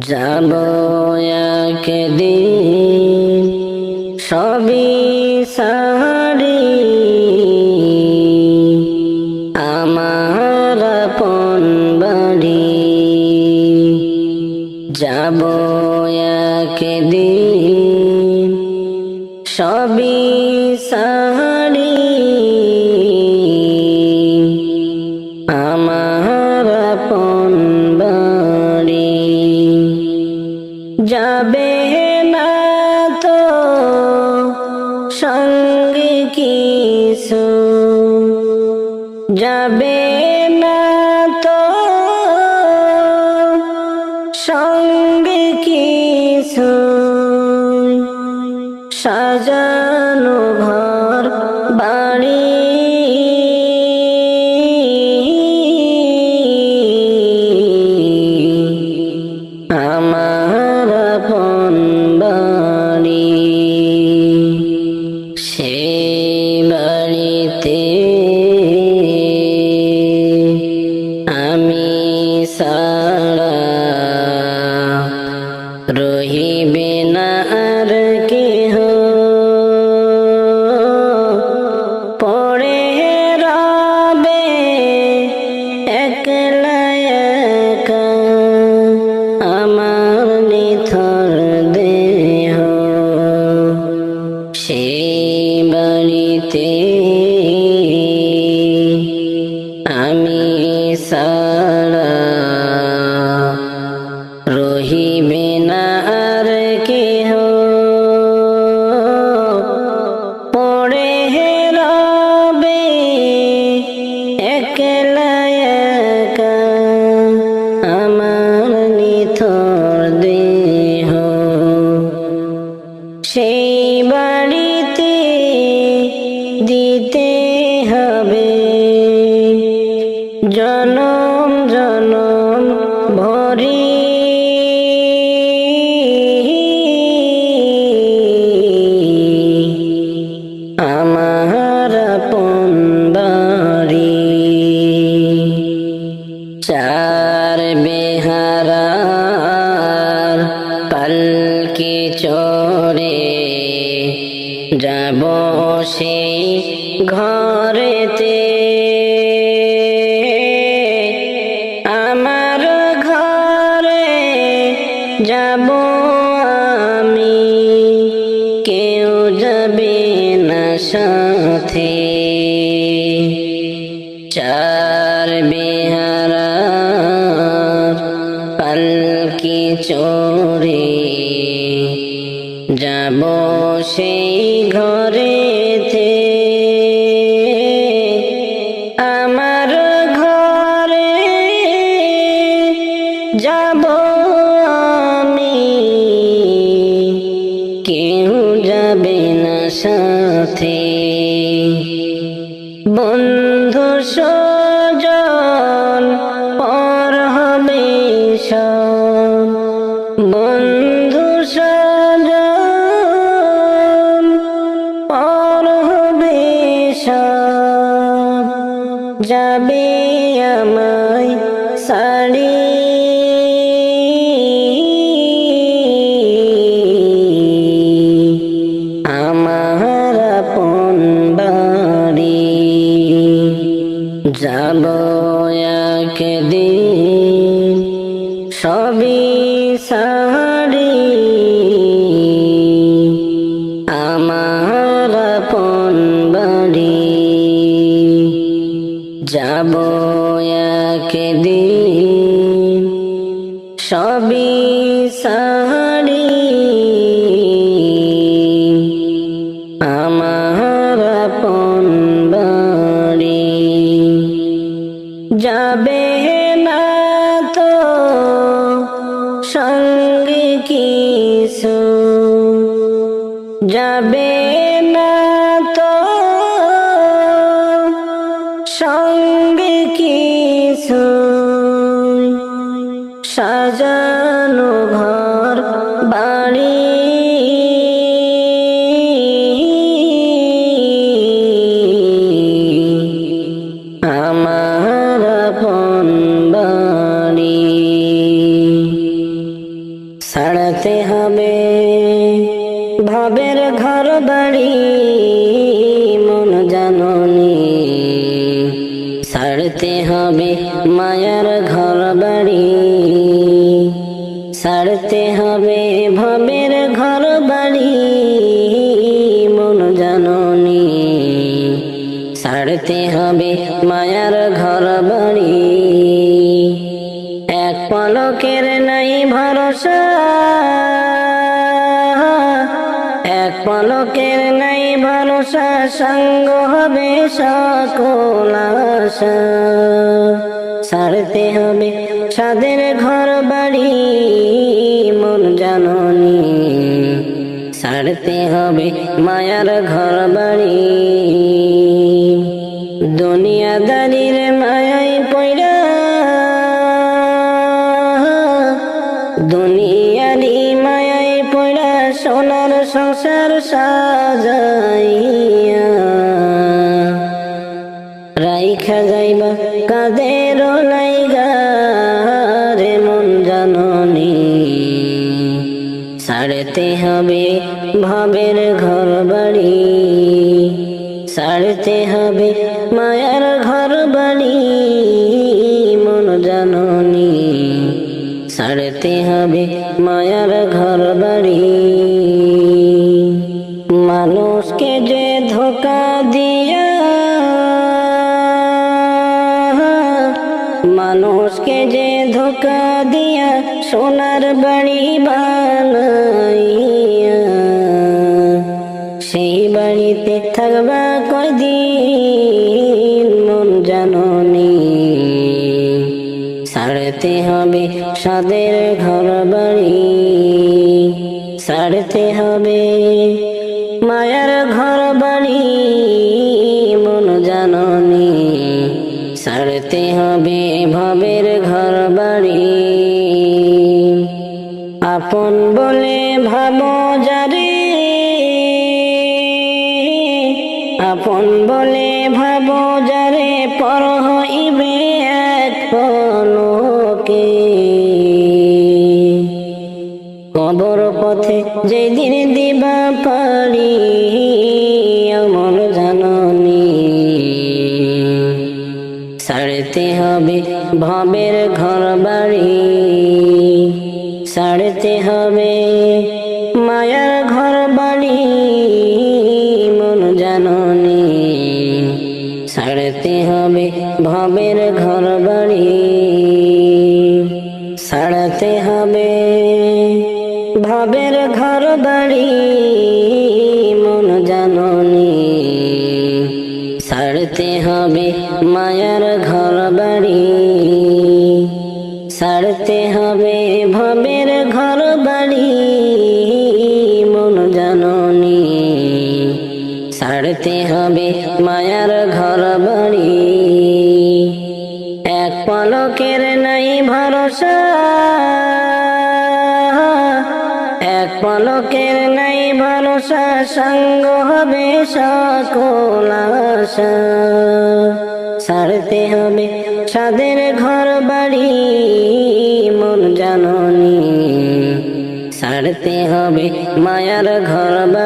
যাব একদিন সবই সারি। আমার বাড়ি। যাব একদিন সবই সারি। কিছু যাবে না তো সঙ্গে কিছু সাজানো ঘর। বাড়িতে আমি সারা পালকি চড়ে যাব সেই ঘরেতে। আমার ঘরে যাব আমি, কেউ যাবে না সাথে। চার বিহারার পালকি চড়ে যাব সেই ঘরেতে আমার ঘরে যাব আমি। কেউ যাবে না সাথে। বন্ধু সজন পর হবে সব। যাবে আমায় শাড়ি আমার আপন বাড়ি। যাব একদিন যাব একদিন সবই সারি। আমার আপন বাড়ি যাবে তো সঙ্গে যাবে সাজানো ঘর, বাড়ি। আমার আপন বাড়ি। হবে ভাবের ঘর, বাড়ি। মন জাননি। হবে মায়ার ঘর, বাড়ি। ভাবের ঘর বাড়ি মন জাননি। ছাড়তে হবে মায়ার ঘর বাড়ি এক পলকের নাই ভরসা, এক পলকের নাই ভরসা, সঙ্গ হবে সকল আশা। ছাড়তে হবে সাদের ঘর বাড়ি মন জাননি। ছাড়তে হবে মায়ার ঘর বাড়ি। দুনিয়াদারির মায়াই পয়রা দুনিয়ারি মায়াই পয়রা সোনার সংসার সাজাইয়া। রাইখা যাইবা কাদের হবে ভাবের ঘর বাড়ি সারতে হবে মায়ার ঘর বাড়ি মন জাননি। সারতে হবে মায়ার মানুষকে যে ধোকা দিয়া সোনার বাড়ি বানাইয়া, সেই বাড়িতে থাকবা কয়দিন মন জাননি ছাড়তে হবে সাদের ঘর বাড়ি, ছাড়তে হবে মায়ার ঘর আপন বলে ভাব যারে আপন বলে ভাব যারে পর হইবে এক কবর পথে যেদিন দিবা পারি আমার ছাড়তে হবে ভবের ঘর বাড়ি মায়ার ঘর বাড়ি, মন জাননি ছাড়তে হবে ভবের ঘর বাড়ি। ছাড়তে হবে ভবের ঘর বাড়ি, মন জাননি ছাড়তে হবে মায়ার ঘর ছাড়তে হবে মায়ার ঘর বাড়ি। এক পলকের নাই ভরসা। এক পলকের নাই ভরসা, সঙ্গ হবে ছাড়তে হবে সাদের ঘর বাড়ি, মন জাননি। ছাড়তে হবে মায়ার ঘর বাড়ি।